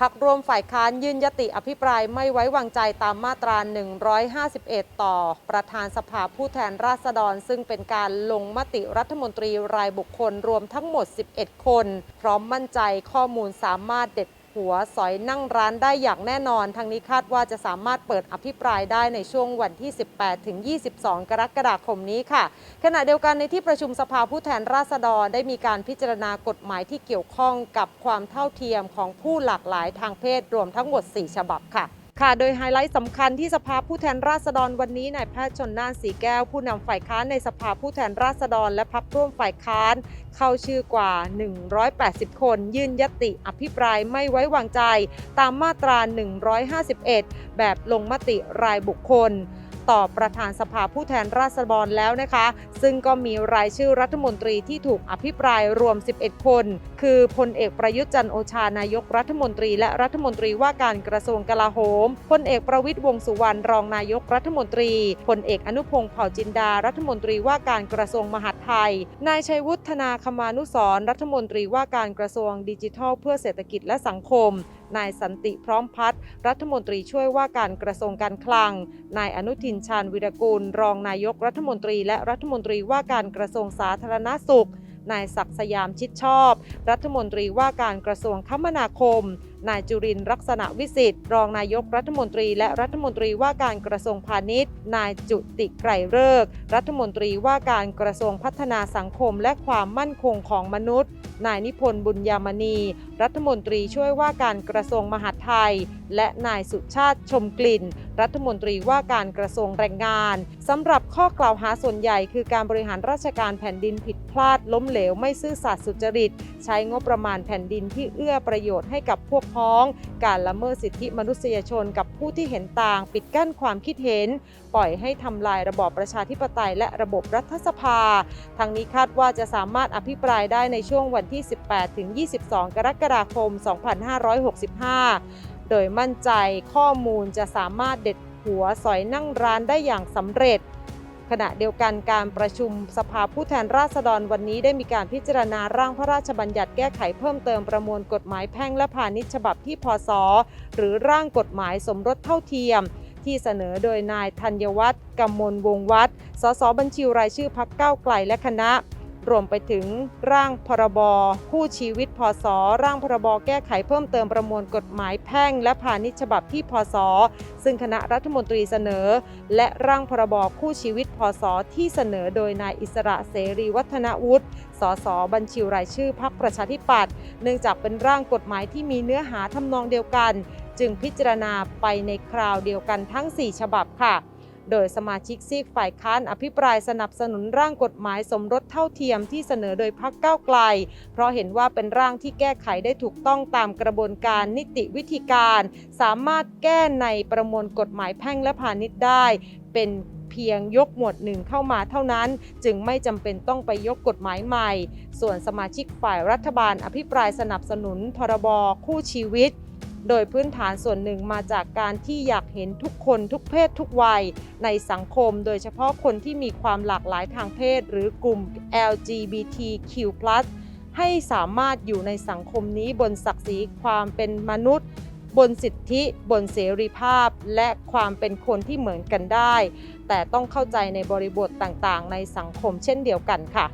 พักร่วมฝ่ายค้านยื่นยติอภิปรายไม่ไว้วางใจตามมาตรา 151 ต่อ ประธานสภาผู้แทนราษฎร ซึ่งเป็นการลงมติรัฐมนตรีรายบุคคลรวมทั้งหมด 11 คน พร้อมมั่นใจข้อมูลสามารถเด็ด หัวสอยนั่งร้านได้อย่างแน่นอน ทางนี้คาดว่าจะสามารถเปิดอภิปรายได้ในช่วงวันที่ 18 ถึง 22 กรกฎาคมนี้ค่ะ ขณะเดียวกันในที่ประชุมสภาผู้แทนราษฎรได้มีการพิจารณากฎหมายที่เกี่ยวข้องกับความเท่าเทียมของผู้หลากหลายทางเพศรวมทั้งหมด 4 ฉบับค่ะ ค่ะ โดยไฮไลท์สำคัญที่สภาผู้แทนราษฎรวันนี้นายแพทย์ชนน่านสีแก้ว ผู้นำฝ่ายค้านในสภาผู้แทนราษฎร และพักร่วมฝ่ายค้าน เข้าชื่อกว่า 180 คน ยื่นยติอภิปรายไม่ไว้วางใจ ตามมาตรา 151 แบบลงมติรายบุคคล ต่อประธานสภาผู้แทนราษฎรแล้วนะคะ ซึ่งก็มีรายชื่อรัฐมนตรีที่ถูกอภิปรายรวม 11 คน คือพลเอกประยุทธ์จันทร์โอชานายกรัฐมนตรีและรัฐมนตรีว่าการกระทรวงกลาโหมพลเอกประวิตยวงสุวรรณรองนายกรัฐมนตรีพลเอกอนุพงศ์เผ่าจินดารัฐมนตรีว่าการกระทรวงมหาดไทย นายชัยวุฒนาคมานุสรรัฐมนตรีว่าการกระทรวงดิจิทัล เพื่อเศรษฐกิจและสังคม นายสันติพร้อมพัฒน์รัฐมนตรีช่วยว่าการกระทรวงการคลัง นายอนุทินชาญวิรกูล รองนายกรัฐมนตรี และรัฐมนตรีว่าการกระทรวงสาธารณสุข นายศักดิ์สยามชิดชอบ รัฐมนตรีว่าการกระทรวงคมนาคม นายจุรินทร์ลักษณะวิสิทธิ์รองนายกรัฐมนตรี และรัฐมนตรีว่าการกระทรวงพาณิชย์ นายจุติไกรเลิกรัฐมนตรีว่าการกระทรวงพัฒนาสังคมและความมั่นคงของมนุษย์ นายนิพนธ์บุญยามณี รัฐมนตรีช่วยว่าการกระทรวงมหาดไทย และนายสุชาติชมกลิ่น รัฐมนตรีว่าการกระทรวงแรงงานสำหรับข้อกล่าวหาส่วนใหญ่คือการบริหารราชการแผ่นดินผิดพลาดล้มเหลวไม่ซื่อสัตย์สุจริต ใช้งบประมาณแผ่นดินที่เอื้อประโยชน์ให้กับพวกพ้อง การละเมิดสิทธิมนุษยชนกับผู้ที่เห็นต่าง ปิดกั้นความคิดเห็น ปล่อยให้ทำลายระบอบประชาธิปไตยและระบบรัฐสภา ทางนี้คาดว่าจะสามารถอภิปรายได้ในช่วงวันที่ 18-22 กรกฎาคม 2565 โดยมั่นใจข้อมูลจะสามารถเด็ดหัวสอยนั่งร้านได้อย่างสำเร็จ ขณะเดียวกันการประชุมสภาผู้แทนราษฎรวันนี้ได้มีการพิจารณาร่างพระราชบัญญัติแก้ไขเพิ่มเติมประมวลกฎหมายแพ่งและพาณิชย์ฉบับที่พศหรือร่างกฎหมายสมรสเท่าเทียมที่เสนอโดยนายธัญวัฒน์กำมลวงวัฒน์สสบัญชีรายชื่อพักเก้าไกลและคณะ รวมไปถึงร่างพรบคู่ชีวิตพศ ร่างพรบแก้ไขเพิ่มเติมประมวลกฎหมายแพ่ง และพาณิชย์ฉบับที่พศ ซึ่งคณะรัฐมนตรีเสนอ และร่างพรบคู่ชีวิตพศ ที่เสนอโดยนายอิสระเสรีวัฒนวุฒิสสบัญชีรายชื่อพักประชาธิปัตย์เนื่องจากเป็นร่างกฎหมายที่มีเนื้อหาทำนองเดียวกัน จึงพิจารณาไปในคราวเดียวกันทั้ง 4 ฉบับค่ะ โดยสมาชิกซีกฝ่ายค้านอภิปรายสนับสนุนร่างกฎหมายสมรสเท่าเทียมที่เสนอโดยพักก้าวไกล เพราะเห็นว่าเป็นร่างที่แก้ไขได้ถูกต้องตามกระบวนการนิติวิธีการ สามารถแก้ในประมวลกฎหมายแพ่งและพาณิชย์ได้ เป็นเพียงยกหมวดหนึ่งเข้ามาเท่านั้น จึงไม่จำเป็นต้องไปยกกฎหมายใหม่ ส่วนสมาชิกฝ่ายรัฐบาลอภิปรายสนับสนุนพรบคู่ชีวิต โดยพื้นฐานส่วนหนึ่งมาจากการที่อยากเห็นทุกคนทุกเพศทุกวัย ในสังคมโดยเฉพาะคนที่มีความหลากหลายทางเพศ หรือกลุ่ม LGBTQ+ ให้สามารถอยู่ในสังคมนี้บนศักดิ์ศรีความเป็นมนุษย์ บนสิทธิ บนเสรีภาพ และความเป็นคนที่เหมือนกันได้ แต่ต้องเข้าใจในบริบทต่างๆ ในสังคมเช่นเดียวกันค่ะ